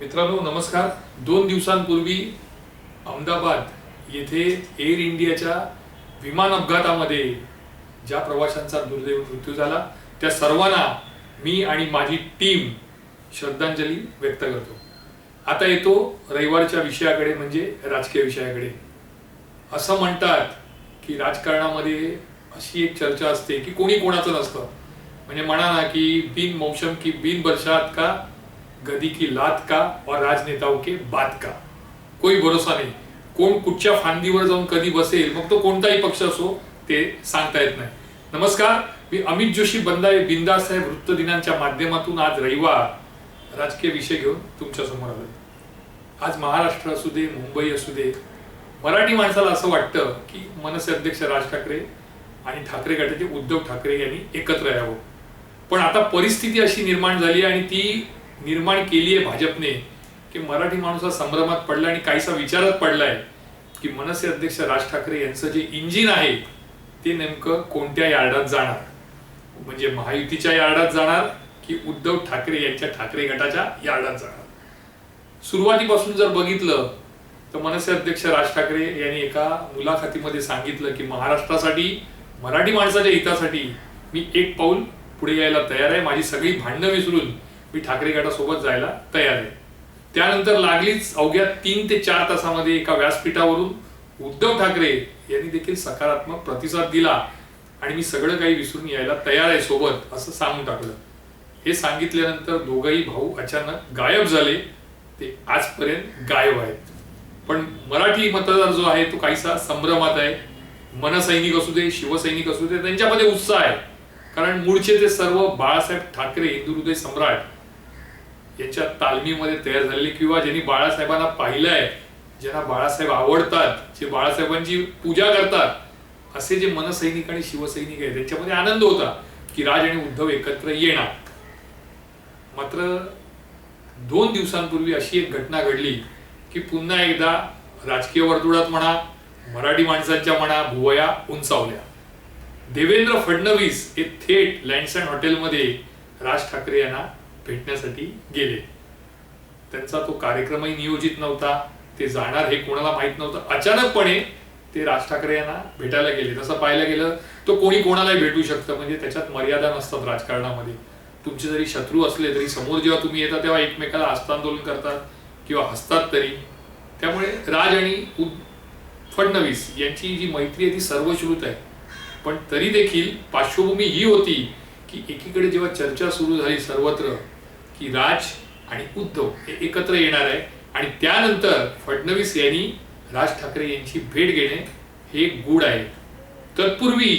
मित्रांनो नमस्कार. दोन दिवसांपूर्वी अहमदाबाद येथे एअर इंडियाच्या विमान अपघातामध्ये ज्या प्रवाशांचा दुर्दैव मृत्यू झाला त्या सर्वांना मी आणि माझी टीम श्रद्धांजली व्यक्त करतो. आता येतो रविवारच्या विषयाकडे म्हणजे राजकीय विषयाकडे. असं म्हणतात की राजकारणामध्ये अशी एक चर्चा असते की कोणी कोणाचं नसतं. म्हणजे म्हणा ना की बिन मौसम की बिन वर्षात का गदी की लात का और राजनेताओं के बात का। कोई भरोसा नाही। कोण कुठच्या फांदीवर जाऊन कधी बसेल मग तो कोणताही पक्ष असो ते सांगता येत नाही. नमस्कार मी अमित जोशी बंदाय बिंदा साहेब वृत्त दिनांच्या माध्यमातून आज रविवार. राजकीय विषय घेऊन तुमच्यासमोर आलो आज महाराष्ट्र असू दे मुंबई असू दे मराठी माणसाला असं वाटतं की मनसे अध्यक्ष राज ठाकरे आणि ठाकरे गटाचे उद्धव ठाकरे यांनी एकत्र यावं. पण आता परिस्थिती अशी निर्माण झाली आणि ती निर्माण केली आहे भाजपने की मराठी माणूस हा संभ्रमात पडला आणि काहीसा विचारात पडलाय की मनसे अध्यक्ष राज ठाकरे यांचं जे इंजिन आहे ते नेमकं कोणत्या यार्डात जाणार? म्हणजे महायुतीच्या यार्डात जाणार की उद्धव ठाकरे यांच्या ठाकरे गटाच्या यार्डात जाणार? सुरुवातीपासून जर बघितलं तर मनसे अध्यक्ष राज ठाकरे यांनी एका मुलाखतीमध्ये सांगितलं की महाराष्ट्रासाठी मराठी माणसाच्या हितासाठी मी एक पाऊल पुढे यायला तयार आहे माझी सगळी भांडणं विसरून मी ठाकरे गटासोबत जायला तयार आहे. त्यानंतर लागलीच अवघ्या तीन ते चार तासामध्ये एका व्यासपीठावरून उद्धव ठाकरे यांनी देखील सकारात्मक प्रतिसाद दिला आणि मी सगळं काही विसरून यायला तयार आहे सोबत असं सांगून टाकलं. हे सांगितल्यानंतर दोघंही भाऊ अचानक गायब झाले. ते आजपर्यंत गायब आहेत. पण मराठी मतदार जो आहे तो काहीसा संभ्रमात आहे. मनसैनिक असू दे शिवसैनिक असू दे त्यांच्यामध्ये उत्साह आहे. कारण मूळचे ते सर्व बाळासाहेब ठाकरे हिंदू हृदय सम्राट याच्या तालमीमध्ये तयार झालेली किंवा ज्यांनी बाळासाहेबांना पाहिलंय ज्यांना बाळासाहेब आवडतात जे बाळासाहेबांची पूजा करतात असे जे मनसैनिक आणि शिवसैनिक आहेत त्यांच्यामध्ये आनंद होता की राज आणि उद्धव एकत्र येणार. मात्र दोन दिवसांपूर्वी अशी एक घटना घडली की पुन्हा एकदा राजकीय वर्तुळात म्हणा मराठी माणसांच्या म्हणा भुवया उंचावल्या. देवेंद्र फडणवीस हे थेट लँडसन हॉटेलमध्ये राज ठाकरे यांना भेटण्यासाठी गेले. त्यांचा तो कार्यक्रमही नियोजित नव्हता. ते जाणार हे कोणाला माहीत नव्हतं. अचानकपणे ते राज ठाकरे यांना भेटायला गेले. तसं पाहायला गेलं तो कोणी कोणालाही भेटू शकतं. म्हणजे त्याच्यात मर्यादा नसतात राजकारणामध्ये. तुमचे जरी शत्रू असले तरी समोर जेव्हा तुम्ही येता तेव्हा एकमेकाला हस्तांदोलन करतात किंवा हसतात तरी. त्यामुळे राज आणि फडणवीस यांची जी मैत्री आहे ती सर्वश्रुत आहे. पण तरी देखील पार्श्वभूमी ही होती की एकीकडे जेव्हा चर्चा सुरू झाली सर्वत्र की राज आणि उद्धव हे एकत्र येणार आहे. आणि त्यानंतर फडणवीस यांनी राज ठाकरे यांची भेट घेणे हे गूढ आहे. तत्पूर्वी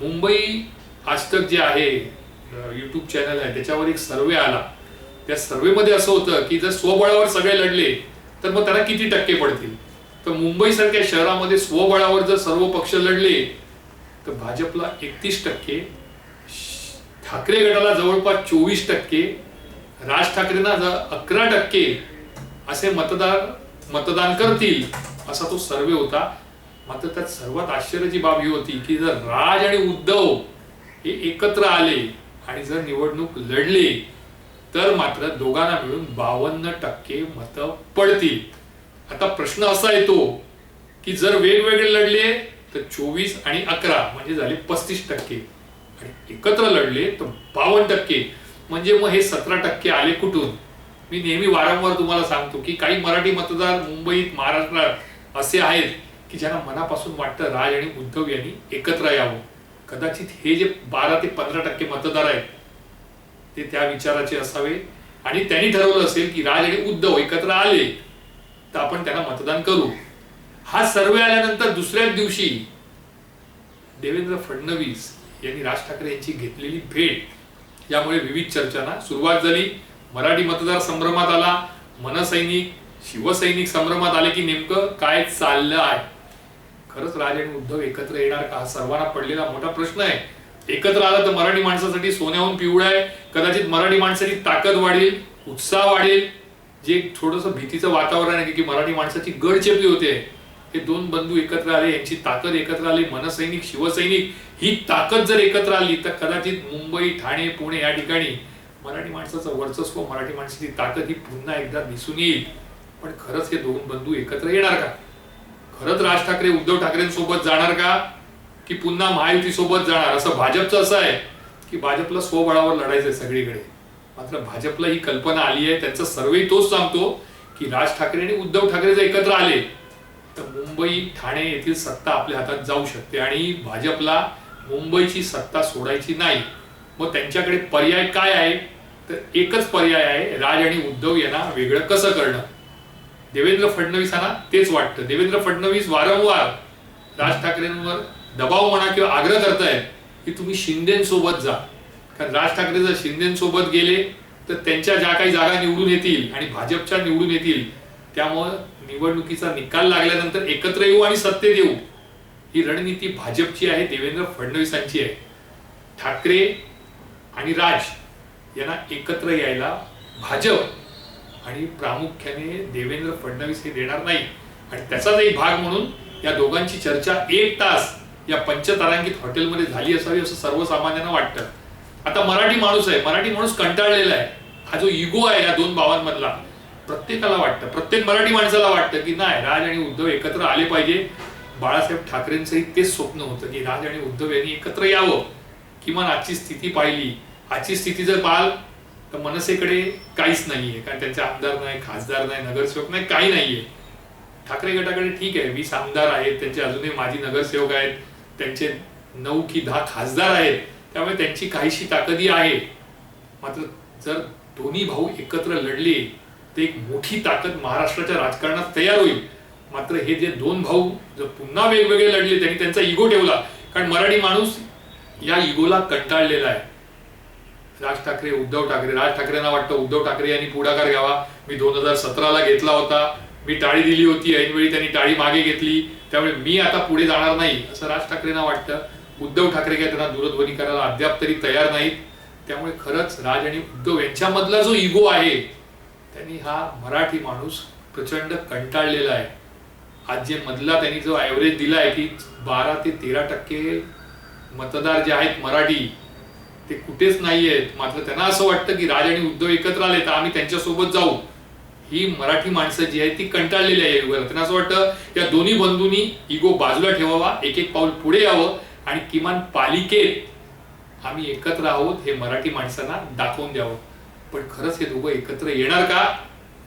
मुंबई आजतक जे आहे यूट्यूब चॅनल आहे त्याच्यावर एक सर्वे आला. त्या सर्वेमध्ये असं होतं की जर स्वबळावर सगळे लढले तर मग त्यांना किती टक्के पडतील? तर मुंबईसारख्या शहरामध्ये स्वबळावर जर सर्व पक्ष लढले तर भाजपला एकतीस टक्के ठाकरे गटाला जवळपास चोवीस टक्के राज ठाकरेंना अकरा टक्के असे मतदार मतदान करतील असा तो सर्वे होता. मात्र त्यात सर्वात आश्चर्याची बाब ही होती की जर राज आणि उद्धव हे एकत्र आले आणि जर निवडणूक लढले तर मात्र दोघांना मिळून बावन्न टक्के मत पडतील. आता प्रश्न असा येतो की जर वेगवेगळे लढले तर चोवीस आणि अकरा म्हणजे झाले पस्तीस टक्के. आणि एकत्र लढले तर बावन्न टक्के. म्हणजे मग हे सतरा टक्के आले कुठून? मी नेहमी वारंवार तुम्हाला सांगतो की काही मराठी मतदार मुंबईत महाराष्ट्रात असे आहेत की ज्यांना मनापासून वाटतं राज आणि उद्धव यांनी एकत्र यावं. कदाचित हे जे बारा ते पंधरा टक्के मतदार आहेत ते त्या विचाराचे असावे. आणि त्यांनी ठरवलं असेल की राज आणि उद्धव एकत्र आले तर आपण त्यांना मतदान करू. हा सर्वे आल्यानंतर दुसऱ्याच दिवशी देवेंद्र फडणवीस यांनी राज ठाकरे यांची घेतलेली भेट यामुळे विविध चर्चांना सुरुवात झाली. मराठी मतदार संभ्रमात आला. मनसैनिक शिवसैनिक संभ्रमात आले की नेमकं काय चाललं आहे? खरंच राज आणि उद्धव एकत्र येणार का? सर्वांना पडलेला मोठा प्रश्न आहे. एकत्र आला तर मराठी माणसासाठी सोन्याहून पिवळा आहे. कदाचित मराठी माणसाची ताकद वाढेल उत्साह वाढेल. जे एक थोडस भीतीचं वातावरण आहे की मराठी माणसाची गडचेपली होते. हे दोन बंधू एकत्र आले यांची ताकद एकत्र आली. मनसैनिक शिवसैनिक ही ताकद जर एकत्र आली तर कदाचित मुंबई ठाणे पुणे या ठिकाणी मराठी माणसाचं वर्चस्व मराठी माणसाची ताकद ही पुन्हा एकदा दिसून येईल. पण खरंच हे दोन बंधू एकत्र येणार का? खरंच राज ठाकरे उद्धव ठाकरेंसोबत जाणार का? की पुन्हा महायुती सोबत जाणार? असं भाजपचं असं आहे की भाजपला स्वबळावर लढायचंय सगळीकडे. मात्र भाजपला ही कल्पना आली आहे. त्यांचा सर्वे तोच सांगतो की राज ठाकरे आणि उद्धव ठाकरे जर एकत्र आले तर मुंबई ठाणे येथील सत्ता आपल्या हातात जाऊ शकते. आणि भाजपला मुंबईची सत्ता सोडायची नाही. मग त्यांच्याकडे पर्याय काय आहे? तर एकच पर्याय आहे राज आणि उद्धव यांना वेगळं कसं करणं? देवेंद्र फडणवीसांना तेच वाटतं. देवेंद्र फडणवीस वारंवार राज ठाकरेंवर दबाव म्हणा किंवा आग्रह करतायत की तुम्ही शिंदेसोबत जा. कारण राज ठाकरे जर शिंदेसोबत गेले तर त्यांच्या ज्या काही जागा निवडून येतील आणि भाजपच्या निवडून येतील त्यामुळं निवडणुकीचा निकाल लागल्यानंतर एकत्र येऊ आणि सत्तेत येऊ. ही रणनीती भाजपची आहे देवेंद्र फडणवीसांची आहे. ठाकरे आणि राज यांना एकत्र यायला भाजप आणि प्रामुख्याने देवेंद्र फडणवीस हे देणार नाही. आणि त्याचाच एक भाग म्हणून या दोघांची चर्चा एक तास या पंचतारांकित हॉटेलमध्ये झाली असावी असं सर्वसामान्यांना वाटतं. आता मराठी माणूस आहे मराठी माणूस कंटाळलेला आहे. हा जो इगो आहे या दोन भावांमधला प्रत्येकाला वाटतं प्रत्येक मराठी माणसाला वाटतं की नाही राज आणि उद्धव एकत्र आले पाहिजे. बाळासाहेब ठाकरेंचंही तेच स्वप्न होतं की राज आणि उद्धव यांनी एकत्र यावं. किमान आजची स्थिती पाहिली. आजची स्थिती जर पाहाल तर मनसेकडे काहीच नाहीये. कारण त्यांचे आमदार नाही खासदार नाही नगरसेवक नाही काही नाहीये. ठाकरे गटाकडे ठीक आहे वीस आमदार आहेत त्यांचे अजूनही माजी नगरसेवक आहेत त्यांचे नऊ की दहा खासदार आहेत त्यामुळे त्यांची काहीशी ताकदी आहे. मात्र जर दोन्ही भाऊ एकत्र लढले तर एक मोठी ताकद महाराष्ट्राच्या राजकारणात तयार होईल. मात्र हे जे दोन भाऊ जर पुन्हा वेगवेगळे लढले त्यांनी त्यांचा इगो ठेवला. कारण मराठी माणूस या इगोला कंटाळलेला आहे. राज ठाकरे उद्धव ठाकरे. राज ठाकरेंना वाटतं उद्धव ठाकरे यांनी पुढाकार घ्यावा. मी दोन हजार सतराला घेतला होता. मी टाळी दिली होती. ऐनवेळी त्यांनी टाळी मागे घेतली. त्यामुळे मी आता पुढे जाणार नाही असं राज ठाकरेंना वाटतं. उद्धव ठाकरे काय त्यांना दूरध्वनी करायला अद्याप तरी तयार नाहीत. त्यामुळे खरंच राज आणि उद्धव यांच्यामधला जो इगो आहे त्यांनी हा मराठी माणूस प्रचंड कंटाळलेला आहे. आज जे मधला त्यांनी जो ॲव्हरेज आहे की बारा ते तेरा टक्के मतदार जे आहेत मराठी ते कुठेच नाही आहेत. मात्र त्यांना असं वाटतं की राज आणि उद्धव एकत्र आले तर आम्ही त्यांच्यासोबत जाऊ. ही मराठी माणसं जी आहेत ती कंटाळलेली आहे युगाला. त्यांना असं वाटतं या दोन्ही बंधूंनी इगो बाजूला ठेवावा एक एक पाऊल पुढे यावं आणि किमान पालिकेत आम्ही एकत्र आहोत हे मराठी माणसांना दाखवून द्यावं. पण खरंच हे दोघं एकत्र येणार का?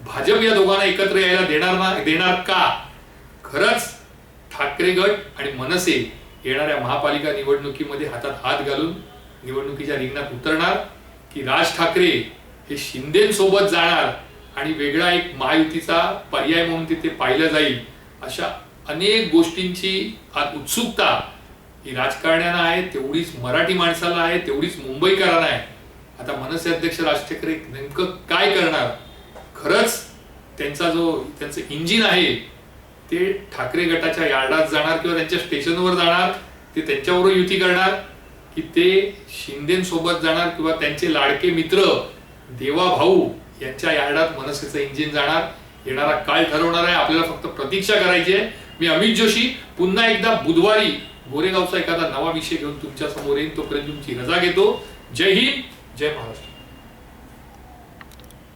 भाजप या दोघांना एकत्र यायला देणार ना देणार का? खरंच ठाकरे गट आणि मनसे येणाऱ्या महापालिका निवडणुकीमध्ये हातात हात घालून निवडणुकीच्या रिंगणात उतरणार की राज ठाकरे हे शिंदेसोबत जाणार आणि वेगळा एक महायुतीचा पर्याय म्हणून तिथे पाहिलं जाईल अशा अनेक गोष्टींची आज उत्सुकता ही राजकारण्यांना आहे. तेवढीच मराठी माणसाला आहे तेवढीच मुंबईकरांना आहे. आता मनसे अध्यक्ष राज ठाकरे नेमकं काय करणार? खरंच त्यांचा जो त्यांचं इंजिन आहे ते ठाकरे गटाच्या यार्डात जाणार किंवा त्यांच्या स्टेशनवर जाणार ते त्यांच्यावर युती करणार की ते शिंदेसोबत जाणार किंवा त्यांचे लाडके मित्र देवा भाऊ यांच्या यार्डात मनसेचं इंजिन जाणार. येणारा काळ ठरवणार आहे. आपल्याला फक्त प्रतीक्षा करायची आहे. मी अमित जोशी पुन्हा एकदा बुधवारी गोरेगावचा एखादा नवा विषय घेऊन तुमच्यासमोर येईन तोपर्यंत तुमची रजा घेतो. जय हिंद जय महाराष्ट्र.